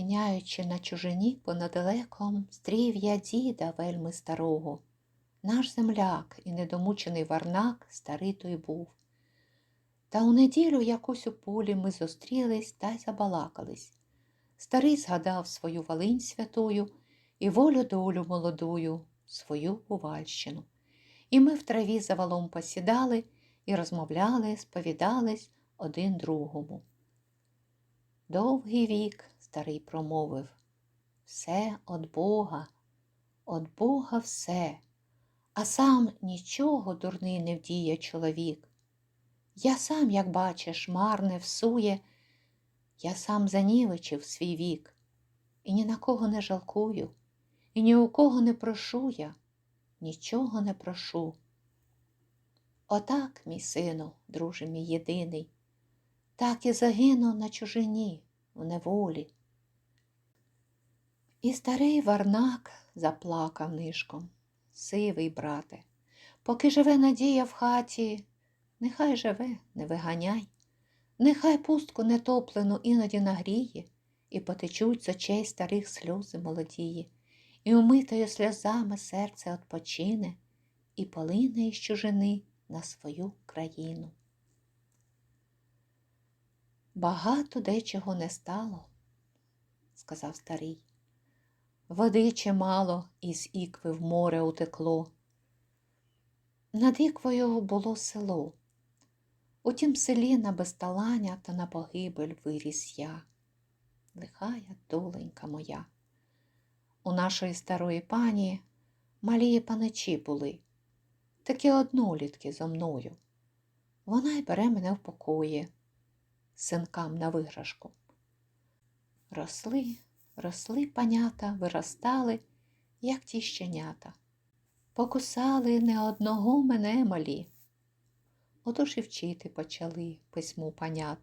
тиняючи на чужині понад леком, стрів я діда вельми старого. Наш земляк і недомучений варнак старий той був. Та у неділю якось у полі ми зустрілись та й забалакались. Старий згадав свою Волинь святую і волю долю молодую, свою Увальщину. І ми в траві за валом посідали і розмовляли, сповідались один другому. Довгий вік, старий промовив, все од Бога, од Бога все, а сам нічого дурний не вдіє чоловік. Я сам, як бачиш, марне всує, я сам занівечив свій вік, і ні на кого не жалкую, і ні у кого не прошу я, нічого не прошу. Отак, мій сину, друже мій єдиний, так і загинув на чужині, в неволі. І старий варнак заплакав нишком, сивий брате, поки живе надія в хаті, нехай живе, не виганяй, нехай пустку нетоплену іноді нагріє, і потечуть з очей старих сльози молодії, і умитою сльозами серце отпочине, і полине із чужини на свою країну. Багато дечого не стало, сказав старий. Води чимало із ікви в море утекло. Над іквою було село. У тім селі на безталання та на погибель виріс я. Лихая доленька моя. У нашої старої пані малі паничі були, такі однолітки зо мною. Вона й бере мене в покої, синкам на виграшку. Росли, росли панята, виростали, як ті щенята. Покусали не одного мене малі. Отож і вчити почали письму панят.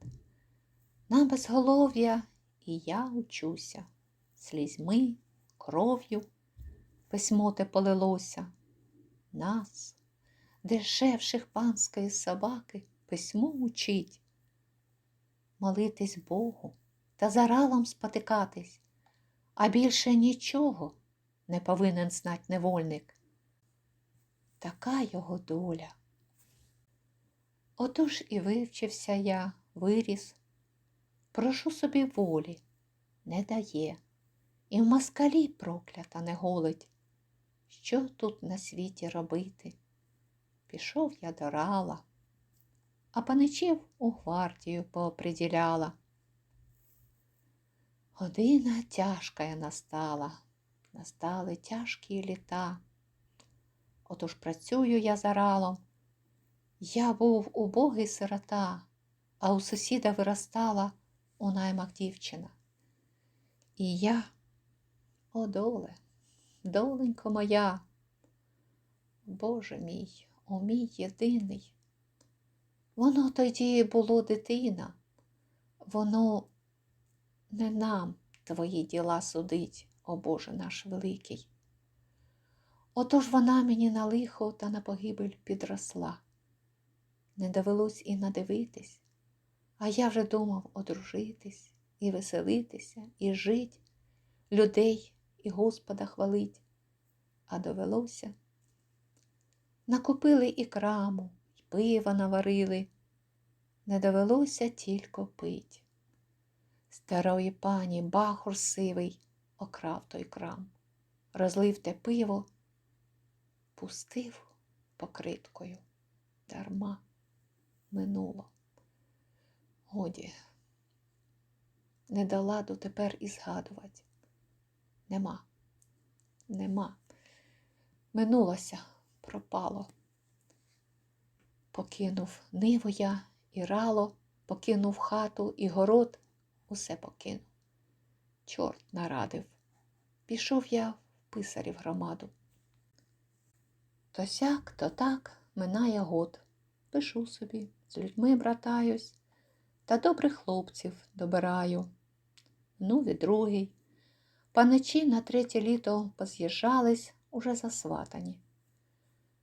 На безголов'я і я учуся, слізьми, кров'ю письмо те полилося. Нас, дешевших панської собаки, письмо учить. Молитись Богу та за ралом спотикатись, а більше нічого не повинен знать невольник. Така його доля. Отож і вивчився я, виріс, прошу собі волі, не дає, і в москалі проклята не голить. Що тут на світі робити? Пішов я до рала, а паничів у гвардію пооприділяла. Година тяжкая настала, настали тяжкі літа. Отож працюю я за ралом. Я був убогий сирота, а у сусіда виростала у наймах дівчина. І я, о доле, доленько моя, Боже мій, о мій єдиний. Воно тоді було дитина, воно не нам твої діла судить, о Боже наш великий. Отож вона мені на лихо та на погибель підросла. Не довелось і надивитись, а я вже думав одружитись і веселитися, і жить, людей і Господа хвалить, а довелося. Накупили і краму, і пива наварили, не довелося тільки пить. Старої пані бахур сивий окрав той крам, розлив те пиво, пустив покриткою дарма минуло. Годі, не до ладу тепер і згадувати. Нема, нема. Минулося, пропало. Покинув ниву я і рало, покинув хату і город, усе покинув. Чорт нарадив. Пішов я в писарів громаду. То сяк, то так минає год. Пишу собі, з людьми братаюсь, та добрих хлопців добираю. Ну, і другий. Паничі на третє літо поз'їжджались уже засватані.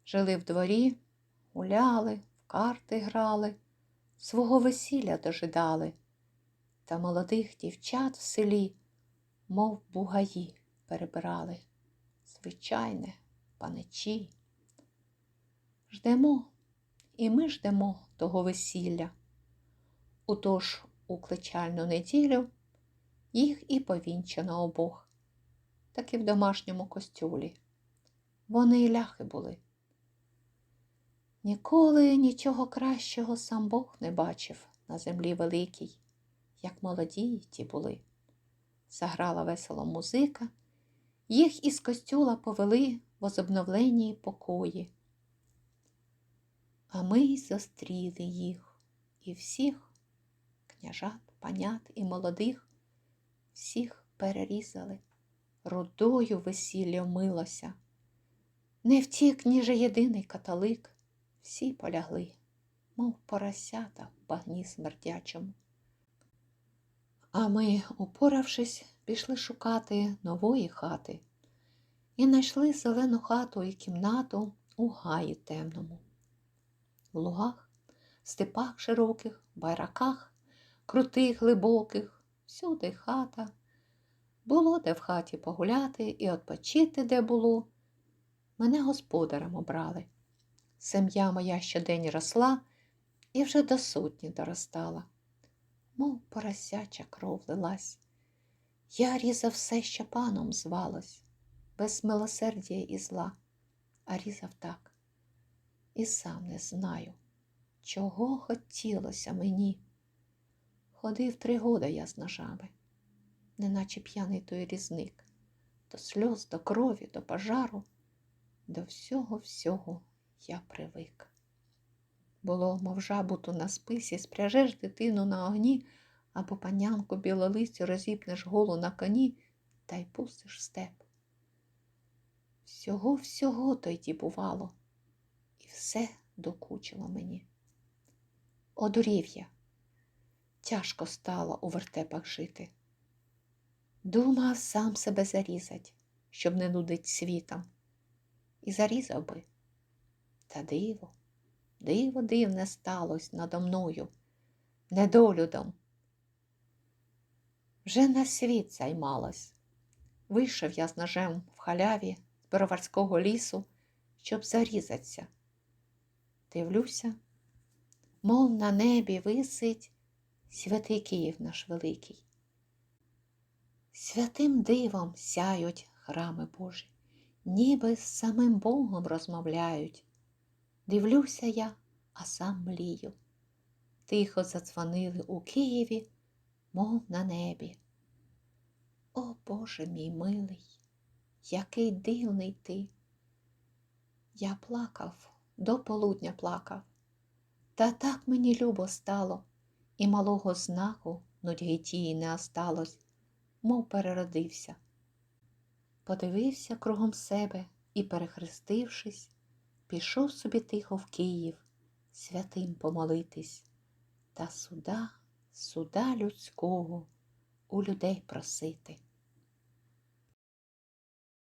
Жили в дворі, гуляли, в карти грали, свого весілля дожидали, та молодих дівчат в селі мов бугаї, перебирали. Звичайне, паничі. Ждемо, і ми ждемо того весілля. Утож у кличальну неділю їх і повінчано обох, так і в домашньому костюлі. Вони і ляхи були. Ніколи нічого кращого сам Бог не бачив на землі великій, як молоді ті були. Заграла весело музика, їх із костюла повели в озобновленні покої. А ми й зустріли їх і всіх, княжат, панят і молодих, всіх перерізали, рудою весілля милося. Не втік ніже єдиний католик, всі полягли, мов поросята в багні смердячому. А ми, упоравшись, пішли шукати нової хати і знайшли зелену хату і кімнату у гаї темному. В лугах, степах широких, байраках, крутих, глибоких, всюди хата. Було де в хаті погуляти і відпочити де було. Мене господарем обрали. Сім'я моя щодень росла і вже до сотні доростала, мов поросяча кров лилась. Я різав все, що паном звалось, без милосердя і зла, а різав так. І сам не знаю, чого хотілося мені. Ходив три года я з ножами, неначе п'яний той різник, до сльоз, до крові, до пожару, до всього всього я привик. Було, мов жабуту на списі, спряжеш дитину на огні або панянку білолистю розіпнеш голу на коні та й пустиш степ. Всього всього тоді бувало, і все докучило мені. Одурів я, тяжко стало у вертепах жити. Думав сам себе зарізать, щоб не нудить світом, і зарізав би. Та диво, диво дивне сталось надо мною, недолюдом. Вже на світ займалась. Вийшов я з ножем в халяві з Бороварського лісу, щоб зарізатися. Дивлюся, мов на небі висить святий Київ наш великий. Святим дивом сяють храми Божі, ніби з самим Богом розмовляють. Дивлюся я, а сам млію. Тихо задзвонили у Києві, мов на небі. О Боже мій милий, який дивний ти. Я плакав, до полудня плакав, та так мені любо стало, і малого знаку нудьги тії не осталось, мов переродився. Подивився кругом себе і, перехрестившись, пішов собі тихо в Київ святим помолитись та суда, суда людського у людей просити.